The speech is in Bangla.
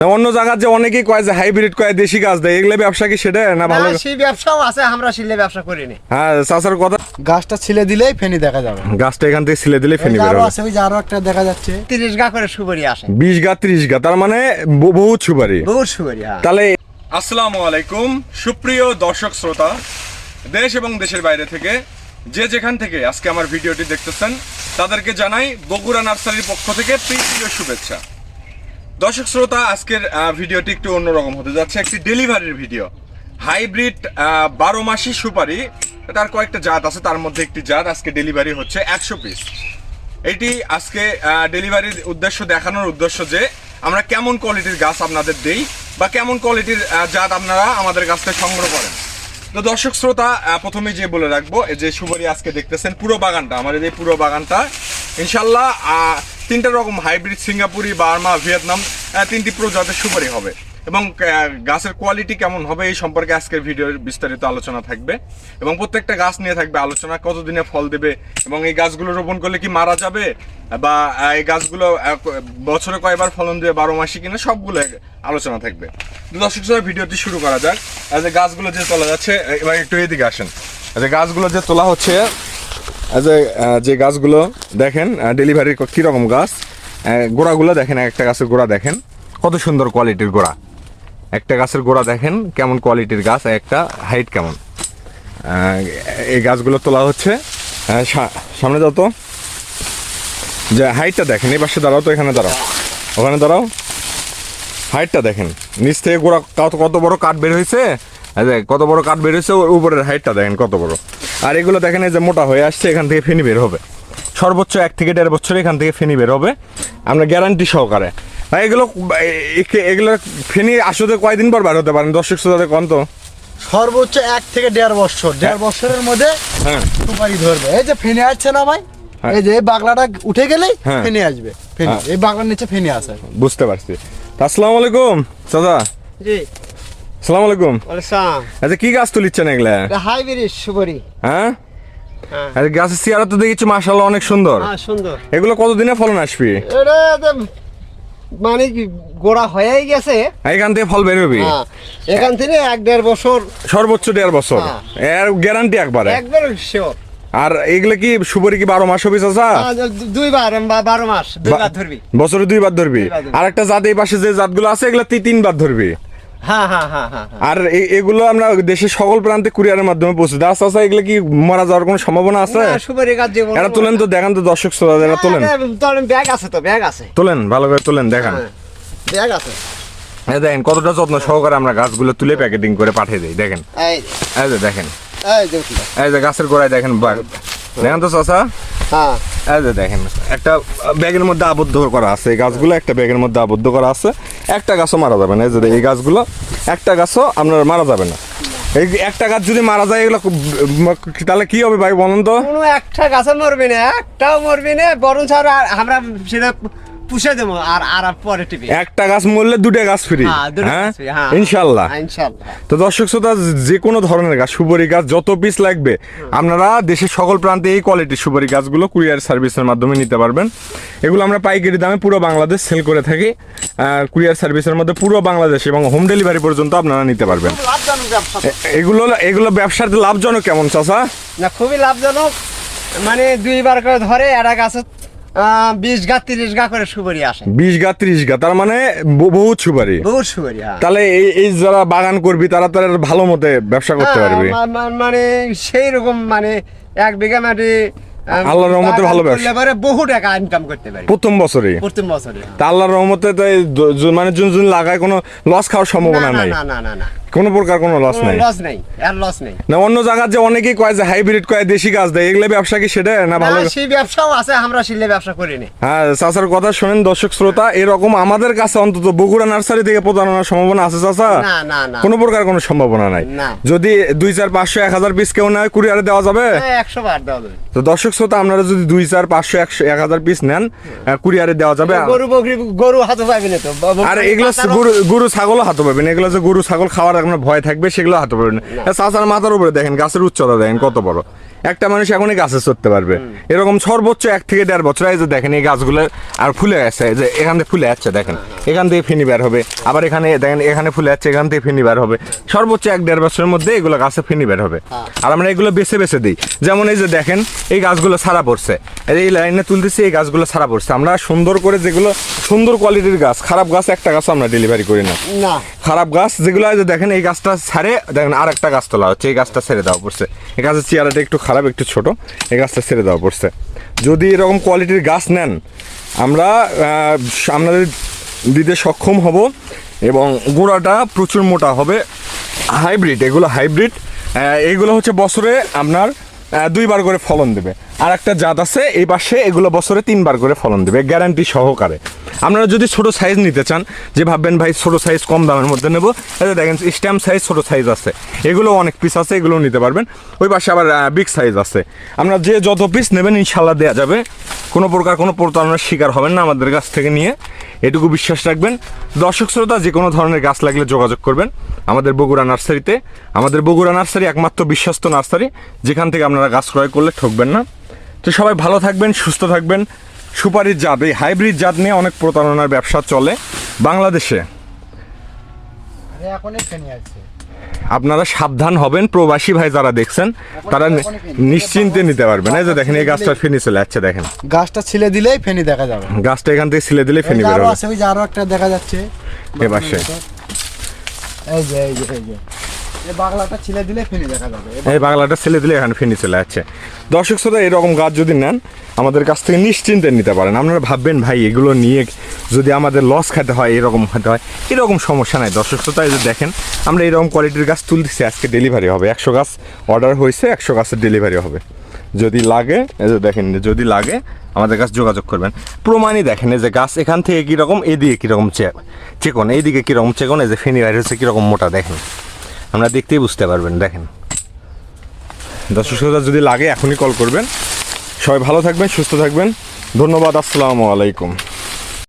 অন্য জায়গার যে অনেকেই কয় যে হাইব্রিড কয় দেশি গাছ দেয় এগুলো ব্যবসা কি সেটা না ভালো? না, সেই ব্যবসাও আছে আমরা শিলে ব্যবসা করি নি হ্যাঁ চাচার কথা গাছটা ছিলে দিলেই ফেনি দেখা যাবে। গাছটা এখান থেকে ছিলে দিলে ফেনি বের হবে। আছে ওই যে আরও একটা দেখা যাচ্ছে। তিরিশ গা করে সুপারি আসে। বিশ গা ত্রিশ গা তার মানে বহুত সুপারি। বহুত সুপারি হ্যাঁ। তাহলে আসসালামু আলাইকুম সুপ্রিয় দর্শক শ্রোতা দেশ এবং দেশের বাইরে থেকে যে যেখান থেকে আজকে আমার ভিডিওটি দেখতেছেন তাদেরকে জানাই বগুড়া নার্সারির পক্ষ থেকে প্রীতীয় শুভেচ্ছা। দর্শক শ্রোতা আজকের ভিডিওটি একটু অন্যরকম হতে যাচ্ছে। একটি ডেলিভারির ভিডিও। হাইব্রিড বারো মাসি সুপারি। তার কয়েকটা জাত আছে তার মধ্যে একটি জাত আজকে ডেলিভারি হচ্ছে একশো পিস। এটি আজকে ডেলিভারির উদ্দেশ্য দেখানোর উদ্দেশ্য যে আমরা কেমন কোয়ালিটির গাছ আপনাদের দেই বা কেমন কোয়ালিটির জাত আপনারা আমাদের কাছ থেকে সংগ্রহ করেন। তো দর্শক শ্রোতা আহ, প্রথমেই যে বলে রাখব যে সুপারি আজকে দেখতেছেন পুরো বাগানটা আমাদের এই পুরো বাগানটা ইনশাল্লাহ তিনটা রকম হাইব্রিড সিঙ্গাপুরি, বার্মা, ভিয়েতনাম তিনটি প্রজাতির সুপারি হবে। এবং গাছের কোয়ালিটি কেমন হবে এই সম্পর্কে আজকের ভিডিওর বিস্তারিত আলোচনা থাকবে। এবং প্রত্যেকটা গাছ নিয়ে থাকবে আলোচনা, কতদিনে ফল দেবে, এবং এই গাছগুলো রোপণ করলে কি মারা যাবে, বা এই গাছগুলো বছরে কয়বার ফলন দেবে, বারো মাসে কিনা, সবগুলো আলোচনা থাকবে। দর্শক শ্রোতা ভিডিওটি শুরু করা যাক। যে গাছগুলো যে তোলা যাচ্ছে এবার একটু এদিকে আসেন। যে গাছগুলো যে তোলা হচ্ছে যে যে গাছগুলো দেখেন ডেলিভারি কীরকম গাছ? গোড়াগুলো দেখেন, একটা গাছের গোড়া দেখেন। কত সুন্দর কোয়ালিটির গোড়া। একটা গাছের গোড়া দেখেন, কেমন কোয়ালিটির গাছ একটা হাইট কেমন। এই গাছগুলো তোলা হচ্ছে সামনে যাও তো। যে হাইটটা দেখেন, এই পাশে দাঁড়াও তো, এখানে দাঁড়াও। ওখানে দাঁড়াও। হাইটটা দেখেন। নিচ থেকে গোড়া কত কত বড় কাঠ বের হয়েছে? যে কত বড় কাঠ বের হয়েছে ওর উপরের হাইটটা দেখেন কত বড়। আর এগুলো দেখেন এই যে মোটা হয়ে আসছে এখান থেকে ফেনি বের হবে। সর্বোচ্চ এক থেকে দেড় বছর এখান থেকে ফেনি বের হবে। আমরা গ্যারান্টি সহকারে। ভাই এগুলো এগুলো ফেনি আসতে কয়দিন পর বার হতে পারেন? দর্শক শ্রোতাদের কন তো। সর্বোচ্চ এক থেকে দেড় বছর। দেড় বছরের মধ্যে হ্যাঁ। সুপারি ধরবে। এই যে ফেনি আসছে না ভাই? হ্যাঁ। এই যে এই বাগলাটা উঠে গেলেই হ্যাঁ। ফেনি আসবে। ফেনি। হ্যাঁ। এই বাগলার নিচে ফেনি আসে বুঝতে পারছি। আসসালামু আলাইকুম চাচা। জি। আসসালামু আলাইকুম। আচ্ছা কি গাছ তুলিচ্ছেন এগুলা? হাইব্রিড সুপারি। হ্যাঁ? হ্যাঁ। আর গাছের চেয়ারা তো দেখেছি অনেক সুন্দর। হ্যাঁ সুন্দর। এগুলো কতদিনে ফলন আসবে? এটা মানে কি গোড়া হয়েই গেছে। এখান থেকে ফল বেরোবি। হ্যাঁ এখান থেকে এক দেড় বছর। সর্বোচ্চ দেড় বছর। হ্যাঁ। এর গ্যারান্টি একবারে। একবার শিওর আর এগুলো কি সুপারি কি বারো মাস হবে চাচা? দুইবার বারো মাস দুইবার ধরবি। বছরে দুইবার ধরবি। আর একটা জাত এই পাশে যে জাতগুলো আছে এগুলো তিনবার ধরবি। হ্যাঁ হ্যাঁ হ্যাঁ হ্যাঁ হ্যাঁ। আর এগুলো আমরা দেশের সকল প্রান্তে কুরিয়ারের মাধ্যমে পৌঁছে দেয় আচ্ছা আচ্ছা এগুলো কি মারা যাওয়ার কোনো সম্ভাবনা আছে? এটা তোলেন তো দেখান তো দর্শক শ্রোতা এটা তোলেন। ব্যাগ আছে তো ব্যাগ আছে। তোলেন ভালো করে তোলেন দেখান। হ্যাঁ, ব্যাগ আছে। এই দেখেন কতটা যত্ন সহকারে আমরা গাছগুলো তুলে প্যাকেটিং করে পাঠিয়ে দিই দেখেন। এই যে। দেখেন। এই যে গাছের গোড়ায় দেখেন দেখেন তো চাচা? হ্যাঁ। এই যে দেখেন একটা ব্যাগের মধ্যে আবদ্ধ করা আছে এই গাছগুলো একটা ব্যাগের মধ্যে আবদ্ধ করা আছে। একটা গাছও মারা যাবে না এই যে এই গাছগুলো। একটা গাছও আপনার মারা যাবে না। এই একটা গাছ যদি মারা যায় এগুলো তাহলে কি হবে ভাই বলুন তো? কোনো একটা গাছও মরবে না একটাও মরবে না বরং ছাড় আমরা সেটা পুষে দেবো আর আর পরে টিপি। একটা গাছ মরলে দুটো গাছ ফ্রি। হ্যাঁ, হ্যাঁ? হ্যাঁ। ইনশাল্লাহ। হ্যাঁ, ইনশাল্লাহ। তো দর্শক শ্রোতা যে কোনো ধরনের গাছ সুপারি গাছ যত পিস লাগবে আপনারা দেশের সকল প্রান্তে এই কোয়ালিটির সুপারি গাছগুলো কুরিয়ার সার্ভিসের মাধ্যমে নিতে পারবেন। এগুলো আমরা পাইকারি দামে পুরো বাংলাদেশ সেল করে থাকি। কুরিয়ার সার্ভিসের মধ্যে পুরো বাংলাদেশ এবং হোম ডেলিভারি পর্যন্ত আপনারা নিতে পারবেন। এগুলো এগুলো ব্যবসার লাভজনক কেমন চাচা? না খুবই লাভজনক। মানে দুইবার করে ধরে একটা গাছে বিশ গা তিরিশ গা করে সুপারি আসে। বিশ গা ত্রিশ গা তার মানে বহুত সুপারি। বহুত সুপারি হ্যাঁ। তাহলে এই এই যারা বাগান করবি তারা তারা ভালো মতে ব্যবসা করতে পারবে। পারবি মানে সেই রকম মানে এক বিঘা মাটি আল্লাহর রহমতে ভালো ব্যবসা। বহু টাকা ইনকাম করতে পারি। প্রথম বছরে? প্রথম বছরে। তা আল্লাহর রহমতে তো মানে জুন জুন লাগায় কোনো লস খাওয়ার সম্ভাবনা নাই? না না না না। কোনো প্রকার কোনো লস নাই? লস নেই আর লস নেই। না অন্য যে অনেকেই কয় যে হাইব্রিড কয় দেশি গাছ দেয় এগুলো ব্যবসা কি সেটা না ভালো? সেই ব্যবসাও আছে আমরা শিলে ব্যবসা করি নি। হ্যাঁ চাচার কথা শোনেন দর্শক শ্রোতা এরকম আমাদের কাছে অন্তত বগুড়া নার্সারি থেকে প্রতারণার সম্ভাবনা আছে চাচা? না না না। কোনো প্রকার কোনো সম্ভাবনা নাই। যদি দুই চার পাঁচশো এক হাজার পিস কেউ নেয় কুরিয়ারে দেওয়া যাবে? হ্যাঁ, একশো বার দেওয়া যাবে। তো দর্শক শ্রোতা আপনারা যদি দুই চার পাঁচশো একশো এক হাজার পিস নেন কুরিয়ারে দেওয়া যাবে। গরু বকরি গরু হাতে পাবি না তো আর এগুলো গরু গরু ছাগলও হাতে পাবেন। এগুলো যে গরু ছাগল খাওয়ার আপনার ভয় থাকবে সেগুলো হাতে পাবেন। চাচার মাথার উপরে দেখেন গাছের উচ্চতা দেখেন কত বড়। একটা মানুষ এখনই গাছে চড়তে পারবে। এরকম সর্বোচ্চ এক থেকে দেড় বছর। এই যে দেখেন এই গাছগুলো আর ফুলে গেছে যে এখান থেকে ফুলে যাচ্ছে দেখেন। এখান থেকে ফিনি বের হবে। আবার এখানে দেখেন এখানে ফুলে যাচ্ছে এখান থেকে ফিনি বের হবে। সর্বোচ্চ এক দেড় বছরের মধ্যে এগুলো গাছে ফিনি বের হবে। আর আমরা এগুলো বেছে বেছে দিই। যেমন এই যে দেখেন এই গাছগুলো ছাড়া পড়ছে। এই লাইনে তুলতেছি এই গাছগুলো ছাড়া পড়ছে। আমরা সুন্দর করে যেগুলো সুন্দর কোয়ালিটির গাছ খারাপ গাছ একটা গাছ আমরা ডেলিভারি করি না। খারাপ গাছ যেগুলো আছে দেখেন, এই গাছটা ছাড়ে, দেখেন আর একটা গাছ তোলা হচ্ছে, এই গাছটা ছেড়ে দেওয়া পড়ছে। এই গাছের চেয়ারাটা একটু খারাপ, একটু ছোট, এই গাছটা ছেড়ে দেওয়া পড়ছে। যদি এরকম কোয়ালিটির গাছ নেন, আমরা আপনাদের দিতে সক্ষম হব এবং গোড়াটা প্রচুর মোটা হবে, হাইব্রিড, এগুলো হাইব্রিড এইগুলো হচ্ছে বছরে আপনার দুইবার করে ফলন দেবে। আর একটা জাত আছে, এই পাশে এগুলো বছরে তিনবার করে ফলন দেবে গ্যারান্টি সহকারে। আপনারা যদি ছোট সাইজ নিতে চান, যে ভাববেন, ভাই, ছোট সাইজ কম দামের মধ্যে নেব। যে দেখেন স্ট্যাম্প সাইজ ছোট সাইজ আছে। এগুলো অনেক পিস আছে, এগুলো নিতে পারবেন। ওই পাশে আবার বিগ সাইজ আছে। আপনারা যে যত পিস নেবেন ইনশাল্লাহ দেওয়া যাবে। কোনো প্রকার কোনো প্রতারণার শিকার হবেন না আমাদের কাছ থেকে নিয়ে। এটুকু বিশ্বাস রাখবেন। দর্শক শ্রোতা, যে কোনো ধরনের গাছ লাগলে যোগাযোগ করবেন। আমাদের বগুড়া নার্সারিতে, আমাদের বগুড়া নার্সারি একমাত্র বিশ্বস্ত নার্সারি, যেখান থেকে আপনারা গাছ ক্রয় করলে ঠকবেন না। তো সবাই ভালো থাকবেন, সুস্থ থাকবেন। সুপারির জাত, এই হাইব্রিড জাত নিয়ে অনেক প্রতারণার ব্যবসা চলে বাংলাদেশে। এখন আপনারা সাবধান হবেন প্রবাসী ভাই যারা দেখছেন তারা নিশ্চিন্তে নিতে পারবেন। এই যে দেখেন এই গাছটা ফেনি চলে যাচ্ছে দেখেন। গাছটা ছিলে দিলেই ফেনি দেখা যাবে। গাছটা এখান থেকে ছিলে দিলেই ফেনি বের হবে। আছে ওই যে আরও একটা দেখা যাচ্ছে। এবার এই যে এই যে এই যে। এই বাংলাটা ছিলে দিলে এখানে ফেনি চলে যাচ্ছে। দর্শক শ্রোতা, এরকম গাছ যদি নেন, আমাদের কাছ থেকে নিশ্চিন্তে নিতে পারেন। আপনারা ভাববেন, ভাই, এগুলো নিয়ে যদি আমাদের লস খেতে হয়, এরকম খেতে হয়, এরকম সমস্যা নাই। দর্শক শ্রোতা, এই যে দেখেন, আমরা এরকম কোয়ালিটির গাছ তুলতেছি, আজকে ডেলিভারি হবে। একশো গাছ অর্ডার হয়েছে, একশো গাছের ডেলিভারি হবে। যদি লাগে দেখেন, যদি লাগে, আমাদের কাছে যোগাযোগ করবেন। প্রমাণই দেখেন, এই যে গাছ এখান থেকে কীরকম, এদিকে কীরকম চেকন, এইদিকে কীরকম চেকন, এই যে ফেনি বাইর হচ্ছে কীরকম মোটা, দেখেন। আমরা দেখতেই বুঝতে পারবেন, দেখেন। দর্শক শ্রোতা, যদি লাগে এখনই কল করবেন। সবাই ভালো থাকবেন, সুস্থ থাকবেন। ধন্যবাদ, আসসালামু আলাইকুম।